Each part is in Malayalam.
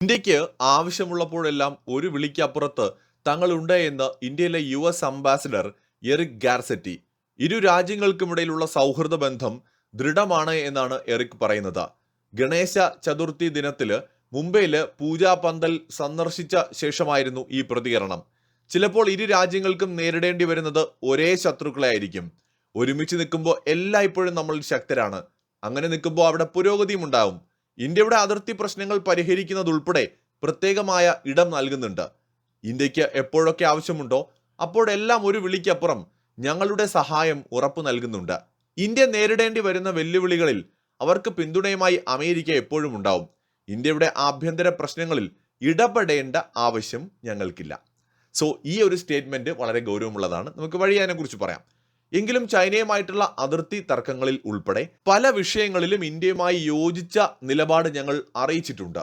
ഇന്ത്യയ്ക്ക് ആവശ്യമുള്ളപ്പോഴെല്ലാം ഒരു വിളിക്കപ്പുറത്ത് തങ്ങളുണ്ട് എന്ന് ഇന്ത്യയിലെ U S ambassador Eric Garcetti. ഇരു രാജ്യങ്ങൾക്കുമിടയിലുള്ള സൗഹൃദ ബന്ധം ദൃഢമാണ് എന്നാണ് എറിക് പറയുന്നത്. ഗണേശ ചതുർത്ഥി ദിനത്തിൽ മുംബൈയിൽ പൂജാ പന്തൽ സന്ദർശിച്ച ശേഷമായിരുന്നു ഈ പ്രതികരണം. ചിലപ്പോൾ ഇരു രാജ്യങ്ങൾക്കും നേരിടേണ്ടി വരുന്നത് ഒരേ ശത്രുക്കളായിരിക്കും ഒരുമിച്ച് നിൽക്കുമ്പോൾ എല്ലായ്പ്പോഴും നമ്മൾ ശക്തരാണ്. അങ്ങനെ നിൽക്കുമ്പോൾ അവിടെ പുരോഗതിയും ഉണ്ടാവും. ഇന്ത്യയുടെ അതിർത്തി പ്രശ്നങ്ങൾ പരിഹരിക്കുന്നതുൾപ്പെടെ പ്രത്യേകമായ ഇടം നൽകുന്നുണ്ട്. ഇന്ത്യയ്ക്ക് എപ്പോഴൊക്കെ ആവശ്യമുണ്ടോ അപ്പോഴെല്ലാം ഒരു വിളിക്കപ്പുറം ഞങ്ങളുടെ സഹായം ഉറപ്പു നൽകുന്നുണ്ട്. ഇന്ത്യ നേരിടേണ്ടി വരുന്ന വെല്ലുവിളികളിൽ അവർക്ക് പിന്തുണയുമായി അമേരിക്ക എപ്പോഴും ഉണ്ടാവും. ഇന്ത്യയുടെ ആഭ്യന്തര പ്രശ്നങ്ങളിൽ ഇടപെടേണ്ട ആവശ്യം ഞങ്ങൾക്കില്ല. സോ ഈ ഒരു സ്റ്റേറ്റ്മെന്റ് വളരെ ഗൗരവമുള്ളതാണ്. നമുക്ക് വഴി പറയാം. എങ്കിലും ചൈനയുമായിട്ടുള്ള അതിർത്തി തർക്കങ്ങളിൽ ഉൾപ്പെടെ പല വിഷയങ്ങളിലും ഇന്ത്യയുമായി യോജിച്ച നിലപാട് ഞങ്ങൾ അറിയിച്ചിട്ടുണ്ട്.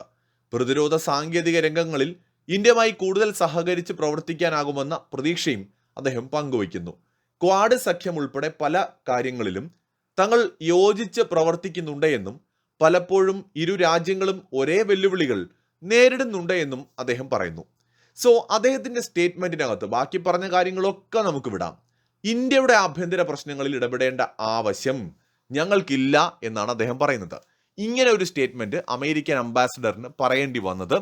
പ്രതിരോധ സാങ്കേതിക രംഗങ്ങളിൽ ഇന്ത്യയുമായി കൂടുതൽ സഹകരിച്ച് പ്രവർത്തിക്കാനാകുമെന്ന പ്രതീക്ഷയും അദ്ദേഹം പങ്കുവയ്ക്കുന്നു. ക്വാഡ് സഖ്യം ഉൾപ്പെടെ പല കാര്യങ്ങളിലും തങ്ങൾ യോജിച്ച് പ്രവർത്തിക്കുന്നുണ്ട് എന്നും പലപ്പോഴും ഇരു രാജ്യങ്ങളും ഒരേ വെല്ലുവിളികൾ നേരിടുന്നുണ്ട് എന്നും അദ്ദേഹം പറയുന്നു. സോ അദ്ദേഹത്തിന്റെ സ്റ്റേറ്റ്മെന്റിനകത്ത് ബാക്കി പറഞ്ഞ കാര്യങ്ങളൊക്കെ നമുക്ക് വിടാം. ഇന്ത്യയുടെ ആഭ്യന്തര പ്രശ്നങ്ങളിൽ ഇടപെടേണ്ട ആവശ്യം ഞങ്ങൾക്കില്ല എന്നാണ് അദ്ദേഹം പറയുന്നത്. ഇങ്ങനെ ഒരു സ്റ്റേറ്റ്മെന്റ് അമേരിക്കൻ അംബാസിഡറിന് പറയേണ്ടി വന്നത്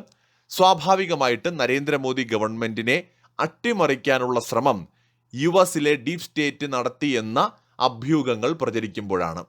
സ്വാഭാവികമായിട്ട് നരേന്ദ്രമോദി ഗവൺമെന്റിനെ അട്ടിമറിക്കാനുള്ള ശ്രമം യു എസിലെ ഡീപ് സ്റ്റേറ്റ് നടത്തിയെന്ന അഭ്യൂഹങ്ങൾ പ്രചരിക്കുമ്പോഴാണ്.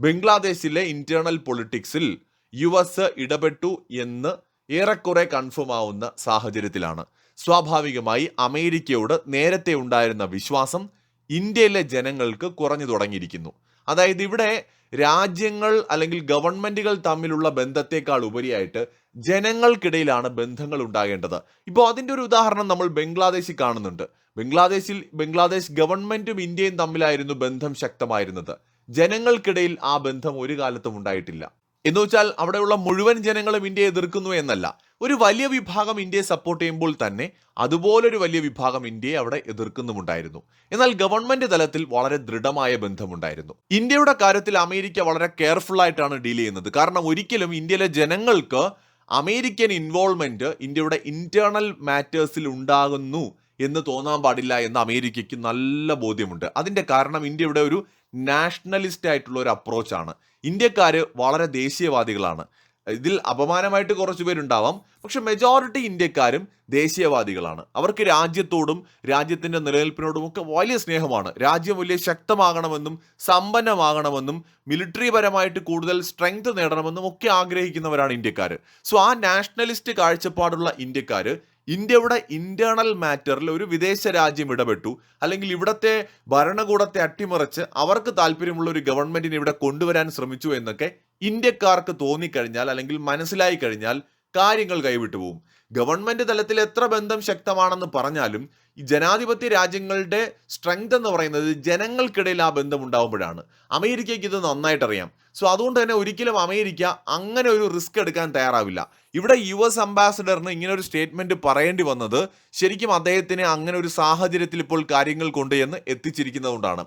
ബംഗ്ലാദേശിലെ ഇന്റേണൽ പൊളിറ്റിക്സിൽ യു എസ് ഇടപെട്ടു എന്ന് ഏറെക്കുറെ കൺഫേം ആവുന്ന സാഹചര്യത്തിലാണ്. സ്വാഭാവികമായി അമേരിക്കയോട് നേരത്തെ ഉണ്ടായിരുന്ന വിശ്വാസം ഇന്ത്യയിലെ ജനങ്ങൾക്ക് കുറഞ്ഞു തുടങ്ങിയിരിക്കുന്നു. അതായത് ഇവിടെ രാജ്യങ്ങൾ അല്ലെങ്കിൽ ഗവൺമെന്റുകൾ തമ്മിലുള്ള ബന്ധത്തെക്കാൾ ഉപരിയായിട്ട് ജനങ്ങൾക്കിടയിലാണ് ബന്ധങ്ങൾ ഉണ്ടാകേണ്ടത്. ഇപ്പോൾ അതിന്റെ ഒരു ഉദാഹരണം നമ്മൾ ബംഗ്ലാദേശിൽ കാണുന്നുണ്ട്. ബംഗ്ലാദേശിൽ ബംഗ്ലാദേശ് ഗവൺമെന്റും ഇന്ത്യയും തമ്മിലായിരുന്നു ബന്ധം ശക്തമായിരുന്നത്. ജനങ്ങൾക്കിടയിൽ ആ ബന്ധം ഒരു കാലത്തും ഉണ്ടായിട്ടില്ല. എന്ന് വെച്ചാൽ അവിടെയുള്ള മുഴുവൻ ജനങ്ങളും ഇന്ത്യയെ എതിർക്കുന്നു എന്നല്ല. ഒരു വലിയ വിഭാഗം ഇന്ത്യയെ സപ്പോർട്ട് ചെയ്യുമ്പോൾ തന്നെ അതുപോലൊരു വലിയ വിഭാഗം ഇന്ത്യയെ അവിടെ എതിർക്കുന്നുമുണ്ടായിരുന്നു. എന്നാൽ ഗവൺമെന്റ് തലത്തിൽ വളരെ ദൃഢമായ ബന്ധമുണ്ടായിരുന്നു. ഇന്ത്യയുടെ കാര്യത്തിൽ അമേരിക്ക വളരെ കെയർഫുൾ ആയിട്ടാണ് ഡീൽ ചെയ്യുന്നത്. കാരണം ഒരിക്കലും ഇന്ത്യയിലെ ജനങ്ങൾക്ക് അമേരിക്കൻ ഇൻവോൾവ്മെന്റ് ഇന്ത്യയുടെ ഇന്റേണൽ മാറ്റേഴ്സിൽ ഉണ്ടാകുന്നു എന്ന് തോന്നാൻ പാടില്ല എന്ന് അമേരിക്കയ്ക്ക് നല്ല ബോധ്യമുണ്ട്. അതിന്റെ കാരണം ഇന്ത്യയുടെ ഒരു നാഷണലിസ്റ്റ് ആയിട്ടുള്ള ഒരു അപ്രോച്ചാണ്. ഇന്ത്യക്കാർ വളരെ ദേശീയവാദികളാണ്. ഇതിൽ അപമാനമായിട്ട് കുറച്ച് പേരുണ്ടാവാം. പക്ഷെ മെജോറിറ്റി ഇന്ത്യക്കാരും ദേശീയവാദികളാണ്. അവർക്ക് രാജ്യത്തോടും രാജ്യത്തിന്റെ നിലനിൽപ്പിനോടും ഒക്കെ വലിയ സ്നേഹമാണ്. രാജ്യം വലിയ ശക്തമാകണമെന്നും സമ്പന്നമാകണമെന്നും മിലിറ്ററി പരമായിട്ട് കൂടുതൽ സ്ട്രെങ്ത് നേടണമെന്നും ഒക്കെ ആഗ്രഹിക്കുന്നവരാണ് ഇന്ത്യക്കാർ സോ ആ നാഷണലിസ്റ്റ് കാഴ്ചപ്പാടുള്ള ഇന്ത്യക്കാർ ഇന്ത്യയുടെ ഇന്റേണൽ മാറ്ററിൽ ഒരു വിദേശ രാജ്യം ഇടപെട്ടു. അല്ലെങ്കിൽ ഇവിടത്തെ ഭരണകൂടത്തെ അട്ടിമറിച്ച് അവർക്ക് താല്പര്യമുള്ള ഒരു ഗവൺമെന്റിനെ ഇവിടെ കൊണ്ടുവരാൻ ശ്രമിച്ചു എന്നൊക്കെ ഇന്ത്യക്കാർക്ക് തോന്നിക്കഴിഞ്ഞാൽ അല്ലെങ്കിൽ മനസ്സിലായി കഴിഞ്ഞാൽ കാര്യങ്ങൾ കൈവിട്ടു പോകും. ഗവൺമെന്റ് തലത്തിൽ എത്ര ബന്ധം ശക്തമാണെന്ന് പറഞ്ഞാലും ഈ ജനാധിപത്യ രാജ്യങ്ങളുടെ സ്ട്രെങ്ത് എന്ന് പറയുന്നത് ജനങ്ങൾക്കിടയിൽ ആ ബന്ധം ഉണ്ടാകുമ്പോഴാണ് അമേരിക്കയ്ക്ക് ഇത് നന്നായിട്ട് അറിയാം. സോ അതുകൊണ്ട് തന്നെ ഒരിക്കലും അമേരിക്ക അങ്ങനെ ഒരു റിസ്ക് എടുക്കാൻ തയ്യാറാവില്ല. ഇവിടെ യു എസ് അംബാസഡറിന് ഇങ്ങനെ ഒരു സ്റ്റേറ്റ്മെന്റ് പറയേണ്ടി വന്നത് ശരിക്കും അദ്ദേഹത്തിന് അങ്ങനെ ഒരു സാഹചര്യത്തിൽ ഇപ്പോൾ കാര്യങ്ങൾ കൊണ്ട് എന്ന് എത്തിച്ചിരിക്കുന്നതുകൊണ്ടാണ്.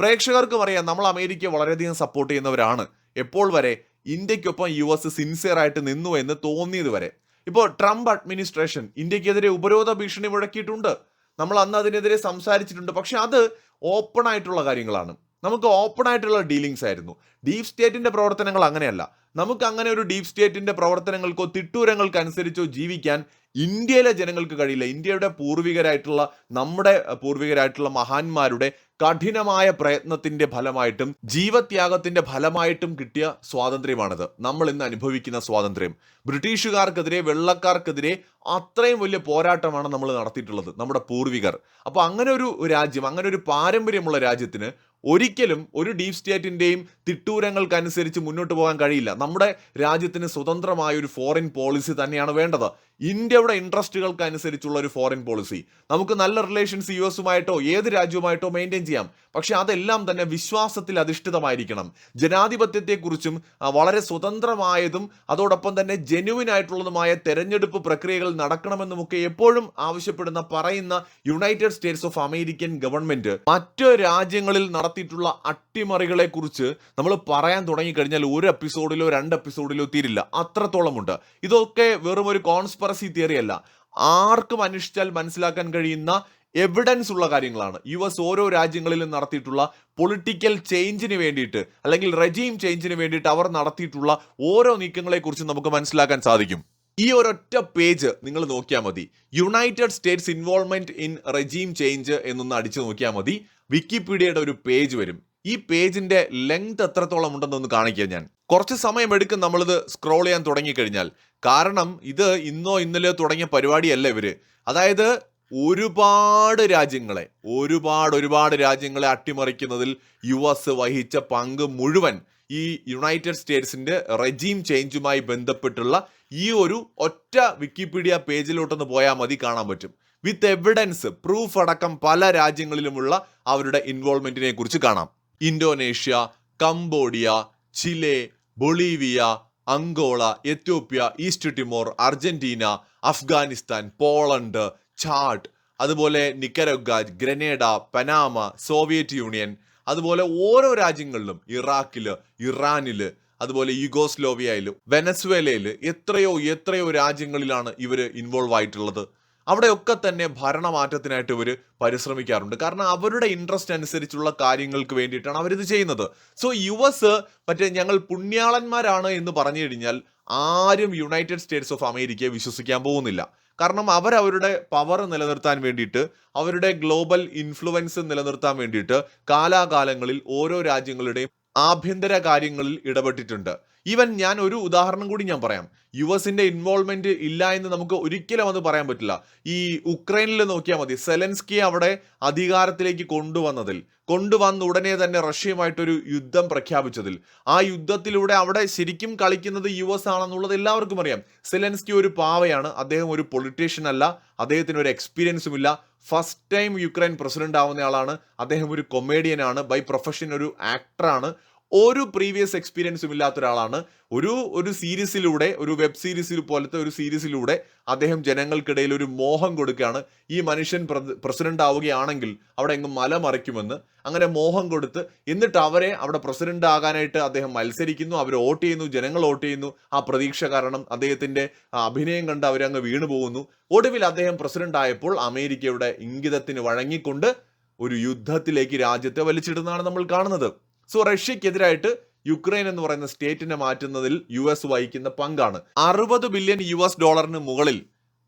പ്രേക്ഷകർക്കും അറിയാം നമ്മൾ അമേരിക്ക വളരെയധികം സപ്പോർട്ട് ചെയ്യുന്നവരാണ്. എപ്പോൾ വരെ? ഇന്ത്യക്കൊപ്പം യു എസ് സിൻസിയർ ആയിട്ട് നിന്നു എന്ന് തോന്നിയത് വരെ ഇപ്പോൾ ട്രംപ് അഡ്മിനിസ്ട്രേഷൻ ഇന്ത്യക്കെതിരെ ഉപരോധ ഭീഷണി മുഴക്കിയിട്ടുണ്ട്. നമ്മൾ അന്ന് അതിനെതിരെ സംസാരിച്ചിട്ടുണ്ട്. പക്ഷെ അത് ഓപ്പൺ ആയിട്ടുള്ള കാര്യങ്ങളാണ്. നമുക്ക് ഓപ്പൺ ആയിട്ടുള്ള ഡീലിങ്സ് ആയിരുന്നു. ഡീപ് സ്റ്റേറ്റിന്റെ പ്രവർത്തനങ്ങൾ അങ്ങനെയല്ല. നമുക്ക് അങ്ങനെ ഒരു ഡീപ് സ്റ്റേറ്റിന്റെ പ്രവർത്തനങ്ങൾക്കോ തിട്ടൂരങ്ങൾക്ക് അനുസരിച്ചോ ജീവിക്കാൻ ഇന്ത്യയിലെ ജനങ്ങൾക്ക് കഴിയില്ല. ഇന്ത്യയുടെ പൂർവികരായിട്ടുള്ള നമ്മുടെ പൂർവികരായിട്ടുള്ള മഹാന്മാരുടെ കഠിനമായ പ്രയത്നത്തിന്റെ ഫലമായിട്ടും ജീവത്യാഗത്തിന്റെ ഫലമായിട്ടും കിട്ടിയ സ്വാതന്ത്ര്യമാണിത്. നമ്മൾ ഇന്ന് അനുഭവിക്കുന്ന സ്വാതന്ത്ര്യം. ബ്രിട്ടീഷുകാർക്കെതിരെ വെള്ളക്കാർക്കെതിരെ അത്രയും വലിയ പോരാട്ടമാണ് നമ്മൾ നടത്തിയിട്ടുള്ളത് നമ്മുടെ പൂർവികർ. അപ്പോൾ അങ്ങനെ ഒരു രാജ്യം അങ്ങനെ ഒരു പാരമ്പര്യമുള്ള രാജ്യത്തിന് ഒരിക്കലും ഒരു ഡീപ് സ്റ്റേറ്റിന്റെയും തിട്ടൂരങ്ങൾക്കനുസരിച്ച് മുന്നോട്ട് പോകാൻ കഴിയില്ല. നമ്മുടെ രാജ്യത്തിന് സ്വതന്ത്രമായ ഒരു ഫോറിൻ പോളിസി തന്നെയാണ് വേണ്ടത്. ഇന്ത്യയുടെ ഇൻട്രസ്റ്റുകൾക്ക് അനുസരിച്ചുള്ള ഒരു ഫോറിൻ പോളിസി നമുക്ക് നല്ല റിലേഷൻസ് യു എസുമായിട്ടോ ഏത് രാജ്യവുമായിട്ടോ മെയിന്റെയിൻ ചെയ്യാം. പക്ഷെ അതെല്ലാം തന്നെ വിശ്വാസത്തിൽ അധിഷ്ഠിതമായിരിക്കണം. ജനാധിപത്യത്തെക്കുറിച്ചും വളരെ സ്വതന്ത്രമായതും അതോടൊപ്പം തന്നെ ജെന്യുവിൻ ആയിട്ടുള്ളതുമായ തെരഞ്ഞെടുപ്പ് പ്രക്രിയകൾ നടക്കണമെന്നുമൊക്കെ എപ്പോഴും ആവശ്യപ്പെടുന്ന പറയുന്ന United States of American government മറ്റ് രാജ്യങ്ങളിൽ നടത്തിയിട്ടുള്ള അട്ടിമറികളെ കുറിച്ച് നമ്മൾ പറയാൻ തുടങ്ങിക്കഴിഞ്ഞാൽ ഒരു എപ്പിസോഡിലോ രണ്ട് എപ്പിസോഡിലോ തീരില്ല. അത്രത്തോളമുണ്ട്. ഇതൊക്കെ വെറും ഒരു കോൺസ്പറസി തിയറി അല്ല. ആർക്കും അന്വേഷിച്ചാൽ മനസ്സിലാക്കാൻ കഴിയുന്ന എവിഡൻസ് ഉള്ള കാര്യങ്ങളാണ്. യു എസ് ഓരോ രാജ്യങ്ങളിലും നടത്തിയിട്ടുള്ള പൊളിറ്റിക്കൽ ചേഞ്ചിന് വേണ്ടിയിട്ട് അല്ലെങ്കിൽ റെജീം ചേഞ്ചിന് വേണ്ടിയിട്ട് അവർ നടത്തിയിട്ടുള്ള ഓരോ നീക്കങ്ങളെക്കുറിച്ച് നമുക്ക് മനസ്സിലാക്കാൻ സാധിക്കും. ഈ ഒരൊറ്റ പേജ് നിങ്ങൾ നോക്കിയാൽ മതി. United States involvement in regime change എന്നൊന്ന് അടിച്ചു നോക്കിയാൽ മതി. വിക്കിപീഡിയയുടെ ഒരു പേജ് വരും. ഈ പേജിന്റെ ലെങ്ത് എത്രത്തോളം ഉണ്ടെന്നൊന്ന് കാണിക്കാം ഞാൻ. കുറച്ച് സമയം എടുക്കും നമ്മളിത് സ്ക്രോൾ ചെയ്യാൻ തുടങ്ങിക്കഴിഞ്ഞാൽ. കാരണം ഇത് ഇന്നോ ഇന്നലെയോ തുടങ്ങിയ പരിപാടിയല്ല ഇവർ. അതായത് ഒരുപാട് രാജ്യങ്ങളെ ഒരുപാട് ഒരുപാട് രാജ്യങ്ങളെ അട്ടിമറിക്കുന്നതിൽ യു എസ് വഹിച്ച പങ്ക് മുഴുവൻ ഈ യുണൈറ്റഡ് സ്റ്റേറ്റ്സിന്റെ റെജീം ചേഞ്ചുമായി ബന്ധപ്പെട്ടുള്ള ഈ ഒരു ഒറ്റ വിക്കിപീഡിയ പേജിലോട്ടൊന്ന് പോയാൽ മതി കാണാൻ പറ്റും. വിത്ത് എവിഡൻസ് പ്രൂഫ് അടക്കം പല രാജ്യങ്ങളിലുമുള്ള അവരുടെ ഇൻവോൾവ്മെന്റിനെ കുറിച്ച് കാണാം. Indonesia Cambodia Chile Bolivia Angola Ethiopia East Timor Argentina Afghanistan Poland Chad അതുപോലെ Nicaragua Grenada Panama Soviet Union അതുപോലെ ഓരോ രാജ്യങ്ങളിലും ഇറാഖിൽ ഇറാനിൽ അതുപോലെ യുഗോസ്ലോവിയയിൽ വെനസ്വേലയിൽ എത്രയോ എത്രയോ രാജ്യങ്ങളിലാണ് ഇവർ ഇൻവോൾവ് ആയിട്ടുള്ളത്. അവിടെയൊക്കെ തന്നെ ഭരണമാറ്റത്തിനായിട്ട് ഇവർ പരിശ്രമിക്കാറുണ്ട്. കാരണം അവരുടെ ഇൻട്രസ്റ്റ് അനുസരിച്ചുള്ള കാര്യങ്ങൾക്ക് വേണ്ടിയിട്ടാണ് അവരിത് ചെയ്യുന്നത്. സോ യു എസ് മറ്റേ ഞങ്ങൾ പുണ്യാളന്മാരാണ് എന്ന് പറഞ്ഞു കഴിഞ്ഞാൽ ആരും യുണൈറ്റഡ് സ്റ്റേറ്റ്സ് ഓഫ് അമേരിക്കയെ വിശ്വസിക്കാൻ പോകുന്നില്ല. കാരണം അവരവരുടെ പവർ നിലനിർത്താൻ വേണ്ടിയിട്ട് അവരുടെ ഗ്ലോബൽ ഇൻഫ്ലുവൻസ് നിലനിർത്താൻ വേണ്ടിയിട്ട് കാലാകാലങ്ങളിൽ ഓരോ രാജ്യങ്ങളുടെയും ആഭ്യന്തര കാര്യങ്ങളിൽ ഇടപെട്ടിട്ടുണ്ട്. ഈവൻ ഞാൻ ഒരു ഉദാഹരണം കൂടി ഞാൻ പറയാം. യു എസിന്റെ ഇൻവോൾവ്മെന്റ് ഇല്ല എന്ന് നമുക്ക് ഒരിക്കലും അത് പറയാൻ പറ്റില്ല. ഈ ഉക്രൈനിൽ നോക്കിയാൽ മതി. സെലൻസ്കിയെ അവിടെ അധികാരത്തിലേക്ക് കൊണ്ടുവന്നതിൽ കൊണ്ടുവന്ന ഉടനെ തന്നെ റഷ്യയുമായിട്ടൊരു യുദ്ധം പ്രഖ്യാപിച്ചതിൽ. ആ യുദ്ധത്തിലൂടെ അവിടെ ശരിക്കും കളിക്കുന്നത് യു എസ് ആണെന്നുള്ളത് എല്ലാവർക്കും അറിയാം. സെലൻസ്കി ഒരു പാവയാണ് അദ്ദേഹം ഒരു പൊളിറ്റീഷ്യൻ അല്ല അദ്ദേഹത്തിന് ഒരു എക്സ്പീരിയൻസും ഇല്ല. ഫസ്റ്റ് ടൈം യുക്രൈൻ പ്രസിഡന്റ് ആവുന്ന ആളാണ് അദ്ദേഹം ഒരു കൊമേഡിയൻ ആണ് ബൈ പ്രൊഫഷൻ ഒരു ആക്ടറാണ് ഒരു പ്രീവിയസ് എക്സ്പീരിയൻസും ഇല്ലാത്ത ഒരാളാണ്. ഒരു ഒരു സീരീസിലൂടെ ഒരു വെബ് സീരീസിൽ പോലത്തെ ഒരു സീരീസിലൂടെ അദ്ദേഹം ജനങ്ങൾക്കിടയിൽ ഒരു മോഹം കൊടുക്കുകയാണ്. ഈ മനുഷ്യൻ പ്രസിഡന്റ് ആവുകയാണെങ്കിൽ അവിടെ എങ്ങും മല മറിക്കുമെന്ന് അങ്ങനെ മോഹം കൊടുത്ത് എന്നിട്ട് അവരെ അവിടെ പ്രസിഡന്റ് ആകാനായിട്ട് അദ്ദേഹം മത്സരിക്കുന്നു. അവർ വോട്ട് ചെയ്യുന്നു ജനങ്ങൾ വോട്ട് ചെയ്യുന്നു. ആ പ്രതീക്ഷ കാരണം അദ്ദേഹത്തിന്റെ അഭിനയം കണ്ട് അവരങ്ങ് വീണു പോകുന്നു. ഒടുവിൽ അദ്ദേഹം പ്രസിഡന്റ് ആയപ്പോൾ അമേരിക്കയുടെ ഇംഗിതത്തിന് വഴങ്ങിക്കൊണ്ട് ഒരു യുദ്ധത്തിലേക്ക് രാജ്യത്തെ വലിച്ചിടുന്നതാണ് നമ്മൾ കാണുന്നത്. സോ റഷ്യക്കെതിരായിട്ട് യുക്രൈൻ എന്ന് പറയുന്ന സ്റ്റേറ്റിനെ മാറ്റുന്നതിൽ യു എസ് വഹിക്കുന്ന പങ്കാണ്. അറുപത് ബില്യൺ യു എസ് ഡോളറിന് മുകളിൽ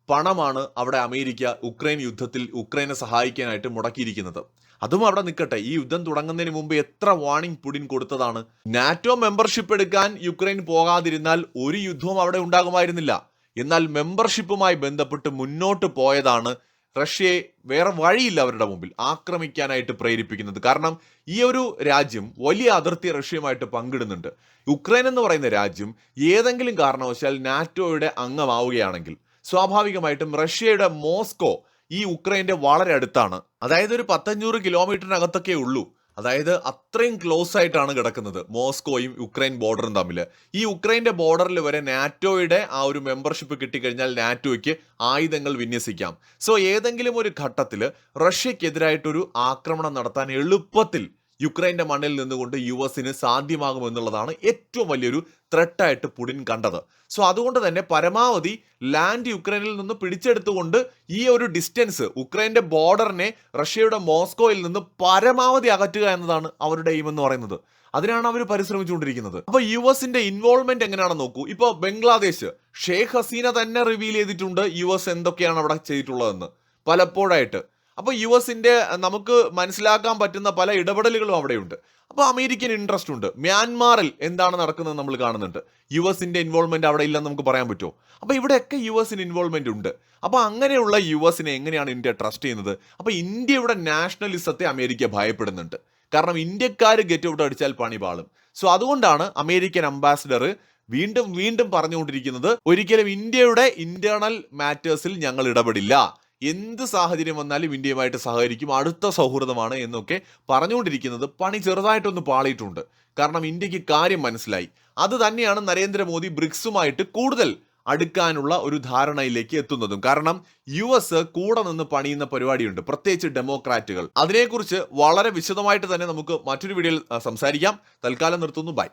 പണമാണ് അവിടെ അമേരിക്ക ഉക്രൈൻ യുദ്ധത്തിൽ ഉക്രൈനെ സഹായിക്കാനായിട്ട് മുടക്കിയിരിക്കുന്നത്. അതും അവിടെ നിൽക്കട്ടെ. ഈ യുദ്ധം തുടങ്ങുന്നതിന് മുമ്പ് എത്ര വാണിംഗ് പുടിൻ കൊടുത്തതാണ്. നാറ്റോ മെമ്പർഷിപ്പ് എടുക്കാൻ യുക്രൈൻ പോകാതിരുന്നാൽ ഒരു യുദ്ധവും അവിടെ ഉണ്ടാകുമായിരുന്നില്ല. എന്നാൽ മെമ്പർഷിപ്പുമായി ബന്ധപ്പെട്ട് മുന്നോട്ട് പോയതാണ് റഷ്യയെ വേറെ വഴിയില്ല അവരുടെ മുമ്പിൽ ആക്രമിക്കാനായിട്ട് പ്രേരിപ്പിക്കുന്നത്. കാരണം ഈ ഒരു രാജ്യം വലിയ അതിർത്തി റഷ്യയുമായിട്ട് പങ്കിടുന്നുണ്ട്. യുക്രൈൻ എന്ന് പറയുന്ന രാജ്യം ഏതെങ്കിലും കാരണവശാൽ നാറ്റോയുടെ അംഗമാവുകയാണെങ്കിൽ സ്വാഭാവികമായിട്ടും റഷ്യയുടെ മോസ്കോ ഈ ഉക്രൈന്റെ വളരെ അടുത്താണ്. അതായത് ഒരു പത്തഞ്ഞൂറ് കിലോമീറ്ററിനകത്തൊക്കെ ഉള്ളൂ. അതായത് അത്രയും ക്ലോസ് ആയിട്ടാണ് കിടക്കുന്നത് മോസ്കോയും യുക്രൈൻ ബോർഡറും തമ്മിൽ ഈ യുക്രൈന്റെ ബോർഡറിൽ വരെ നാറ്റോയുടെ ആ ഒരു മെമ്പർഷിപ്പ് കിട്ടിക്കഴിഞ്ഞാൽ നാറ്റോയ്ക്ക് ആയുധങ്ങൾ വിന്യസിക്കാം. സോ ഏതെങ്കിലും ഒരു ഘട്ടത്തിൽ റഷ്യക്കെതിരായിട്ടൊരു ആക്രമണം നടത്താൻ എളുപ്പത്തിൽ യുക്രൈന്റെ മണ്ണിൽ നിന്നുകൊണ്ട് യു എസിന് സാധ്യമാകുമെന്നുള്ളതാണ് ഏറ്റവും വലിയൊരു ത്രെട്ടായിട്ട് പുടിൻ കണ്ടത്. സോ അതുകൊണ്ട് തന്നെ പരമാവധി ലാൻഡ് യുക്രൈനിൽ നിന്ന് പിടിച്ചെടുത്തുകൊണ്ട് ഈ ഒരു ഡിസ്റ്റൻസ് ഉക്രൈന്റെ ബോർഡറിനെ റഷ്യയുടെ മോസ്കോയിൽ നിന്ന് പരമാവധി അകറ്റുക എന്നതാണ് അവരുടെ എയിം എന്ന് പറയുന്നത്. അതിനാണ് അവർ പരിശ്രമിച്ചുകൊണ്ടിരിക്കുന്നത്. അപ്പോൾ യു എസിന്റെ ഇൻവോൾവ്മെന്റ് എങ്ങനെയാണെന്ന് നോക്കൂ. ഇപ്പോൾ ബംഗ്ലാദേശ് ഷെയ്ഖ് ഹസീന തന്നെ റിവീൽ ചെയ്തിട്ടുണ്ട് യു എസ് എന്തൊക്കെയാണ് അവിടെ ചെയ്തിട്ടുള്ളതെന്ന്. പലപ്പോഴായിട്ട് അപ്പോൾ യു എസിന്റെ നമുക്ക് മനസ്സിലാക്കാൻ പറ്റുന്ന പല ഇടപെടലുകളും അവിടെയുണ്ട്. അപ്പോൾ അമേരിക്കൻ ഇൻട്രസ്റ്റ് ഉണ്ട്. മ്യാൻമാറിൽ എന്താണ് നടക്കുന്നത് നമ്മൾ കാണുന്നുണ്ട്. യു എസിന്റെ ഇൻവോൾവ്മെന്റ് അവിടെ ഇല്ലെന്ന് നമുക്ക് പറയാൻ പറ്റുമോ? അപ്പോൾ ഇവിടെയൊക്കെ യു എസിന് ഇൻവോൾവ്മെന്റ് ഉണ്ട്. അപ്പോൾ അങ്ങനെയുള്ള യു എസിനെ എങ്ങനെയാണ് ഇന്ത്യ ട്രസ്റ്റ് ചെയ്യുന്നത്? അപ്പോൾ ഇന്ത്യയുടെ നാഷണലിസത്തെ അമേരിക്ക ഭയപ്പെടുന്നുണ്ട്. കാരണം ഇന്ത്യക്കാർ ഗെറ്റ് ഔട്ട് അടിച്ചാൽ പണി പാളും. സോ അതുകൊണ്ടാണ് അമേരിക്കൻ അംബാസിഡർ വീണ്ടും വീണ്ടും പറഞ്ഞുകൊണ്ടിരിക്കുന്നത് ഒരിക്കലും ഇന്ത്യയുടെ ഇന്റേണൽ മാറ്റേഴ്സിൽ ഞങ്ങൾ ഇടപെടില്ല. എന്ത് സാഹചര്യം വന്നാലും ഇന്ത്യയുമായിട്ട് സഹകരിക്കും. അടുത്ത സൗഹൃദമാണ് എന്നൊക്കെ പറഞ്ഞുകൊണ്ടിരിക്കുന്നത്. പണി ചെറുതായിട്ടൊന്ന് പാളിയിട്ടുണ്ട്. കാരണം ഇന്ത്യയ്ക്ക് കാര്യം മനസ്സിലായി. അത് തന്നെയാണ് നരേന്ദ്രമോദി ബ്രിക്സുമായിട്ട് കൂടുതൽ അടുക്കാനുള്ള ഒരു ധാരണയിലേക്ക് എത്തുന്നതും. കാരണം യു എസ് കൂടെ നിന്ന് പണിയുന്ന പരിപാടിയുണ്ട്. പ്രത്യേകിച്ച് ഡെമോക്രാറ്റുകൾ. അതിനെക്കുറിച്ച് വളരെ വിശദമായിട്ട് തന്നെ നമുക്ക് മറ്റൊരു വീഡിയോയിൽ സംസാരിക്കാം. തൽക്കാലം നിർത്തുന്നു. ബൈ.